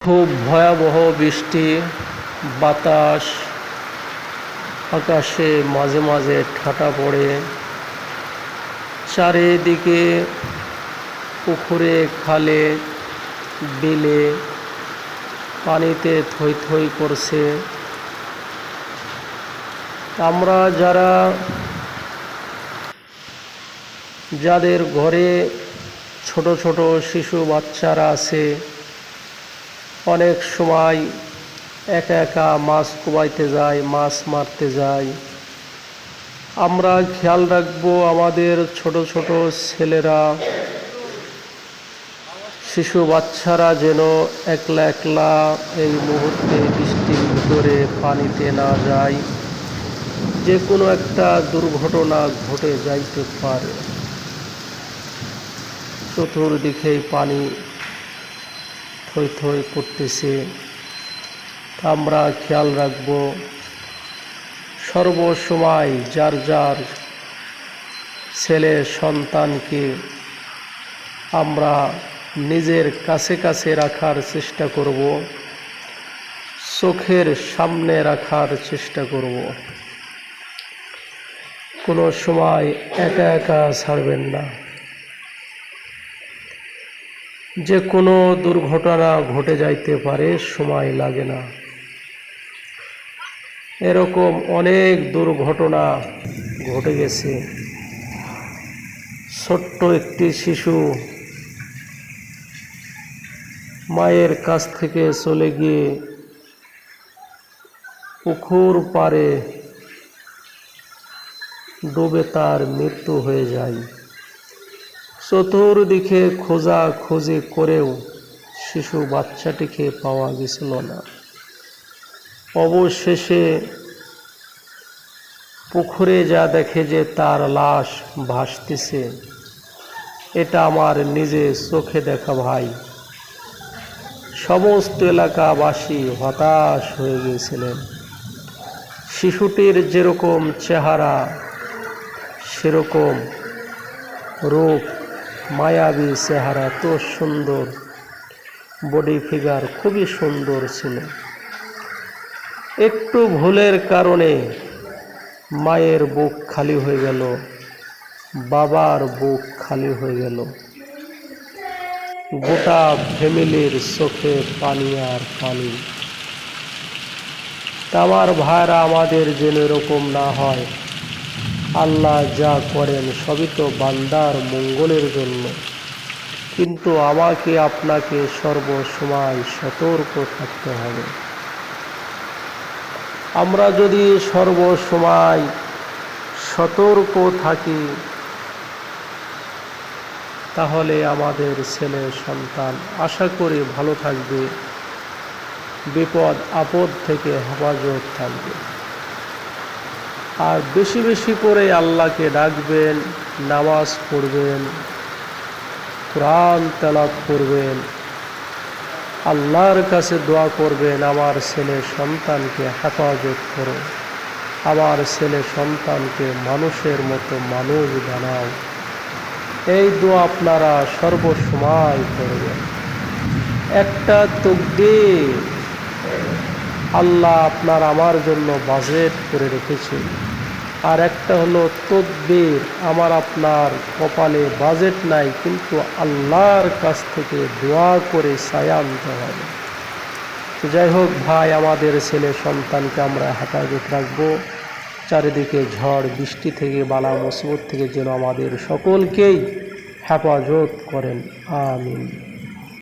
খুব ভয়াবহ বৃষ্টি, বাতাস, আকাশে মাঝে মাঝে ঠাটা পড়ে। চারিদিকে পুকুরে, খালে, বিলে পানিতে থই থই করছে। আমরা যারা যাদের ঘরে ছোট ছোট শিশু বাচ্চারা আছে অনেক সময় একা একা মাছ কোবাইতে যায় মাছ মারতে যায় আমরা খেয়াল রাখব আমাদের ছোট ছোট ছেলেরা, শিশু বাচ্চারা যেন একলা একলা এই মুহূর্তে বৃষ্টির ভিতরে পানিতে না যায়। যে কোনো একটা দুর্ঘটনা ঘটে যাইতে পারে। চতুর্দিকেই পানি থই থই করতেছে তা আমরা খেয়াল রাখব, সর্বসময় যার যার ছেলে সন্তানকে আমরা নিজের কাছে কাছে রাখার চেষ্টা করব, চোখের সামনে রাখার চেষ্টা করব। কোনো সময় একা একা ছাড়বেন না। যে কোনো দুর্ঘটনা ঘটে যাইতে পারে, সময় লাগে না। এরকম অনেক দুর্ঘটনা ঘটে গেছে। ছোট্ট একটি শিশু মায়ের কাছ থেকে চলে গিয়ে পুকুর পারে ডুবে তার মৃত্যু হয়ে যায়। চতুর্দিকে খোঁজা খুঁজি করেও শিশু বাচ্চাটিকে পাওয়া গেছিল না। অবশেষে পুকুরে যা দেখে যে তার লাশ ভাসতেছে, এটা আমার নিজে চোখে দেখা ভাই। সমস্ত এলাকাবাসী হতাশ হয়ে গিয়েছিলেন। শিশুটির যেরকম চেহারা, সেরকম রূপ মায়াবী চেহারা তো সুন্দর। বডি ফিগার খুবই সুন্দর ছিল। একটু ভুলের কারণে মায়ের বুক খালি হয়ে গেল, বাবার বুক খালি হয়ে গেল। গোটা ফ্যামিলির চোখে পানি আর পানি। আমার ভাইরা আমাদের যেন এরকম না হয়। আল্লাহ যা করেন সবই তো বান্দার মঙ্গলের জন্য। কিন্তু আমাকে আপনাকে সর্বসময় সতর্ক থাকতে হবে। আমরা যদি সর্বসময় সতর্ক থাকি, তাহলে আমাদের ছেলে সন্তান আশা করি ভালো থাকবে, বিপদ আপদ থেকে হেফাজত থাকবে। আর বেশি বেশি করে আল্লাহকে ডাকবেন, নামাজ পড়বেন, কোরআন তেলাত করবেন, আল্লাহর কাছে দোয়া করবেন, আমার ছেলে সন্তানকে হেফাজত করো, আমার ছেলে সন্তানকে মানুষের মতো মানুষ বানাও। এই দোয়া আপনারা সর্বসময় করবেন। একটা তকদির আল্লাহ আপনার আমার জন্য বাজেট করে রেখেছে। আর একটা হলো তদ্বির, আমার আপনার কপালে বাজেট নাই, কিন্তু আল্লাহর কাছ থেকে দোয়া করে ছায়া আনতে হবে। তো যাই হোক ভাই, আমাদের ছেলে সন্তানকে আমরা হেফাজত রাখব। চারিদিকে ঝড়, বৃষ্টি থেকে বালা, মুসিবত থেকে যেন আমাদের সকলকেই হেফাজত করেন। আমিন।